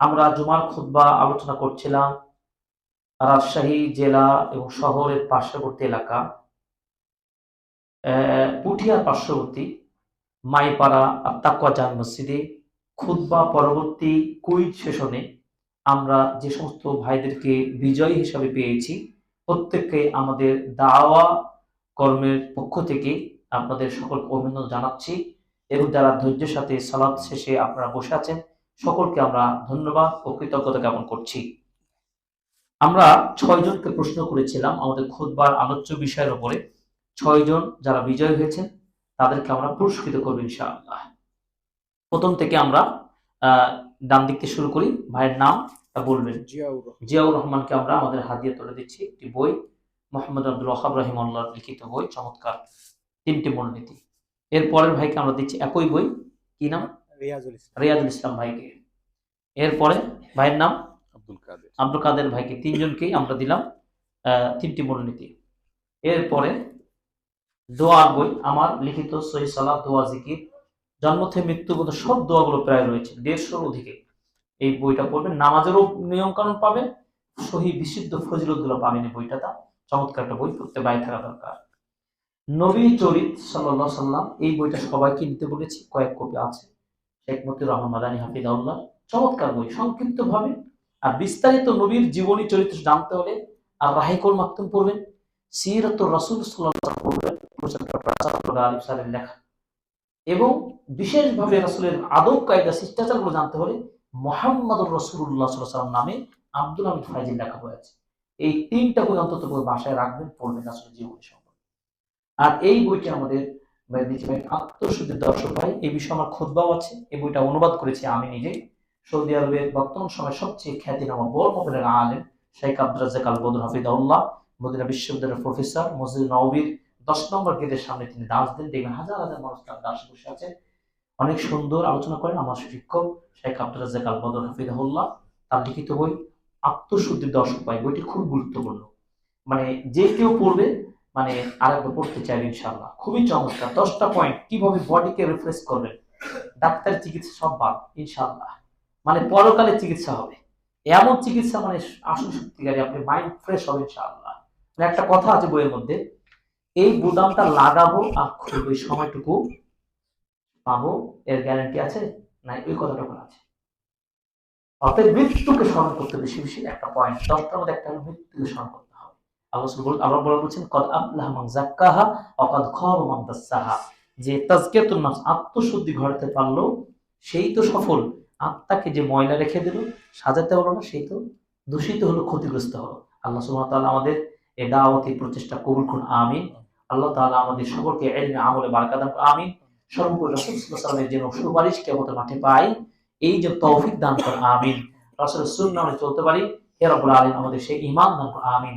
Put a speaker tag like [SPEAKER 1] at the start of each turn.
[SPEAKER 1] আমরা জুমার খুতবা আলোচনা করছিলাম রাজশাহী জেলা এবং শহরের পার্শ্ববর্তী এলাকা পুঠিয়ার পার্শ্ববর্তী মাইপাড়া আত্মাকুয়া জান মসজিদে খুতবা পরবর্তী কুইজ সেশনে আমরা যে সমস্ত ভাইদেরকে বিজয়ী হিসাবে পেয়েছি, প্রত্যেককে আমাদের দাওয়া কর্মের পক্ষ থেকে আপনাদের সকলকে অভিনন্দন জানাচ্ছি এবং যারা ধৈর্যের সাথে সালাদ শেষে আপনারা বসে আছেন সকলকে আমরা ধন্যবাদ ও কৃতজ্ঞতা জ্ঞাপন করছি। আমরা ছয় জনকে প্রশ্ন করেছিলাম আমাদের খুদবার আলোচ্য বিষয়ের উপরে। ছয় জন যারা বিজয় হয়েছেন তাদেরকে আমরা পুরস্কৃত করব ইনশাআল্লাহ। প্রথম থেকে আমরা আহ ডান দিক থেকে শুরু করি। ভাইয়ের নাম বলবেন।
[SPEAKER 2] জিয়াউর
[SPEAKER 1] রহমানকে আমরা আমাদের হাদিয়া তুলে দিচ্ছি। একটি বই মোহাম্মদ আব্দুল ওহাব রহিমুল্লাহর লিখিত বই চমৎকার। তিনটি মূলনীতি। এর পরের ভাইকে আমরা দিচ্ছি একই বই। কি নাম?
[SPEAKER 2] রিয়াজুল ইসলাম।
[SPEAKER 1] রিয়াজুল ইসলাম ভাইকে। এরপরে ভাইয়ের নাম?
[SPEAKER 2] আব্দুল কাদের।
[SPEAKER 1] আব্দুল কাদের ভাইকে। তিনজনকেই আমরা দিলাম আহ, তিনটি মূলনীতি। এরপরে দোয়ার বই আমার লিখিত সহি সালাহ দোয়া জিকির জন্ম থেকে মৃত্যু পর্যন্ত সব দোয়াগুলো প্রায় রয়েছে দেড়শোর অধিকে। এই বইটা পড়বেন। নামাজেরও নিয়ম কানুন পাবেন সহি বিশুদ্ধ ফজিলতগুলো পাবেন এই বইটাটা চমৎকার একটা বই পড়তে বাইরে থাকা দরকার। নবী চরিত সাল্লাহ সাল্লাম এই বইটা সবাই কিনতে বলেছি, কয়েক কপি আছে। শেখ মতিউর রহমান মাদানী হাফিদাউল্লাহ চমৎকার বই সংক্ষিপ্ত ভাবে আর বিস্তারিত নবীর জীবনী চরিত্র জানতে হলে আর রাহিকুল মাকতুম পড়বেন সিরাত রাসুল লেখা। এবং বিশেষভাবে রাসুলের আদব, কায়দা, শিষ্টাচারগুলো জানতে হলে মোহাম্মদ রসুল্লাহ সাল্লাম নামে আব্দুল হামিদ ফাইজির লেখা আছে। এই তিনটা বই অন্তত বাসায় রাখবেন, পড়বেন রাসুলের জীবনী সম্পর্কে। আর এই বইটি আমাদের ভাই আত্মশুদ্ধির দর্শক ভাই, এই বিষয়ে আমার খোদবাও আছে। এই বইটা অনুবাদ করেছি আমি নিজেই। সৌদি আরবের বর্তমান সময় সবচেয়ে খ্যাতিনামা বড় মহিলার আলেম Sheikh Abdul Razzaq al Badr হাফিদাউল্লাহ Medina বিশ্ববিদ্যালয়ের প্রফেসর মসজিদ নবীর দশ নম্বর গেটের সামনে তিনি দাস দেন, দেখবেন হাজার হাজার মানুষ তার দাসে বসে আছে। অনেক সুন্দর আলোচনা করেন আমার শিক্ষক Sheikh Abdul Razzaq al Badr হাফিদাউল্লাহ তার লিখিত বই আত্মশুদ্ধির দর্শক ভাই, বইটি খুব গুরুত্বপূর্ণ। মানে যে কেউ পড়বে মানে আরেকবার পড়তে চাই ইনশাল্লাহ খুবই চমৎকার। দশটা পয়েন্ট কীভাবে বডিকে রিফ্রেশ করবেন? ডাক্তার চিকিৎসা সব বাদ ইনশাল্লাহ মানে পরকালে চিকিৎসা হবে। এমন চিকিৎসা মানে আসল সত্যিকারী আপনি মাইন্ড ফ্রেশ হবে ইনশাআল্লাহ। মানে একটা কথা আছে বইয়ের মধ্যে, এই বুদামটা লাগাবো আর ওই সময়টুকু পাবো, এর গ্যারান্টি আছে? না ওই কথাটা ওখানে আছে। অতএব মৃত্যুকে স্মরণ করতে বেশি বেশি একটা পয়েন্ট দশটার মধ্যে একটা মৃত্যুকে স্মরণ করতে যে আত্মশুদ্ধি ঘটাতে পারল, সেই তো সফল। আত্মাকে যে ময়লা রেখে দিল, সাজাতে হলো না, সেই তো দূষিত হলো, ক্ষতিগ্রস্ত হলো। আল্লাহ সুবহানাহু আমাদের এ দাওয়াতি প্রচেষ্টা কবুল করুন, আমিন। আল্লাহ তাআলা আমাদের সকলকে ইলমে আমলে বারাকাত দান করুন, আমিন। সর্বোপরি রাসূল যেন সুপারিশ কিয়ামতের মাঠে পাই, এই যে তৌফিক দান করুন, আমিন। রাসূলের সুন্নাহ চলতে পারি, হে রাব্বুল আমাদের সেই ঈমান দান করুন, আমিন।